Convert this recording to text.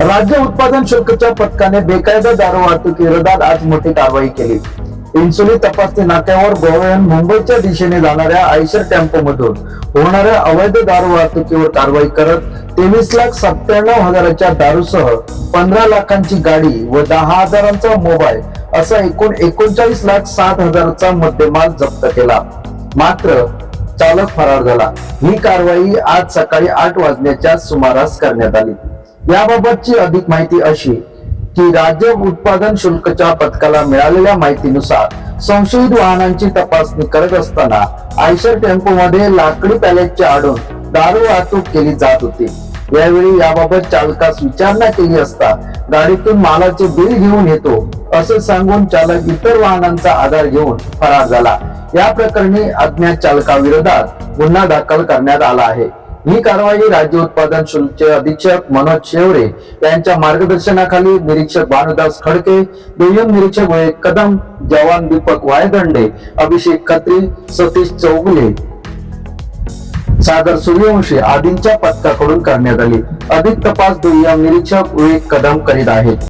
राज्य उत्पादन शुल्कच्या पथकाने बेकायदा दारू वाहतूक विरोधात आज मोठी कारवाई केली. इन्सुली तपासणी नाक्यावर गोव्याहून मुंबईच्या दिशेने जाणाऱ्या आयशर टेम्पो मधून होणाऱ्या अवैध दारू वाहतुकीवर कारवाई करत तेवीस लाख सत्त्याण्णव हजाराच्या दारूसह पंधरा लाखांची गाडी व दहा हजारांचा मोबाईल असा एकूण एकोणचाळीस लाख सात हजाराचा मद्यमाल जप्त केला. मात्र चालक फरार झाला. ही कारवाई आज सकाळी आठ वाजण्याच्या सुमारास करण्यात आली. याबाबतची अधिक माहिती अशी की राज्य उत्पादन शुल्कच्या पथकाला मिळालेल्या माहितीनुसार संशयित वाहनांची तपासणी करत असताना आयशर टेम्पो मध्ये लाकडी पॅलेटचे आडून दारू वाहतूक केली जात होती. यावेळी याबाबत चालकास विचारणा केली असता गाडीतून मालाचे बिल घेऊन येतो असे सांगून चालक इतर वाहनांचा आधार घेऊन फरार झाला. या प्रकरणी अज्ञात चालकाविरोधात गुन्हा दाखल करण्यात आला आहे. ही कारवाई राज्य उत्पादन शुल्कचे अधीक्षक मनोज शेवरे यांच्या मार्गदर्शनाखाली निरीक्षक भानुदास खडके दुय्यम निरीक्षक विवेक कदम जवान दीपक वायदंडे अभिषेक खत्री सतीश चौगुले. सागर सूर्यवंशी आदींच्या पथकाकडून करण्यात आली. अधिक तपास दुय्यम निरीक्षक विवेक कदम करीत आहेत.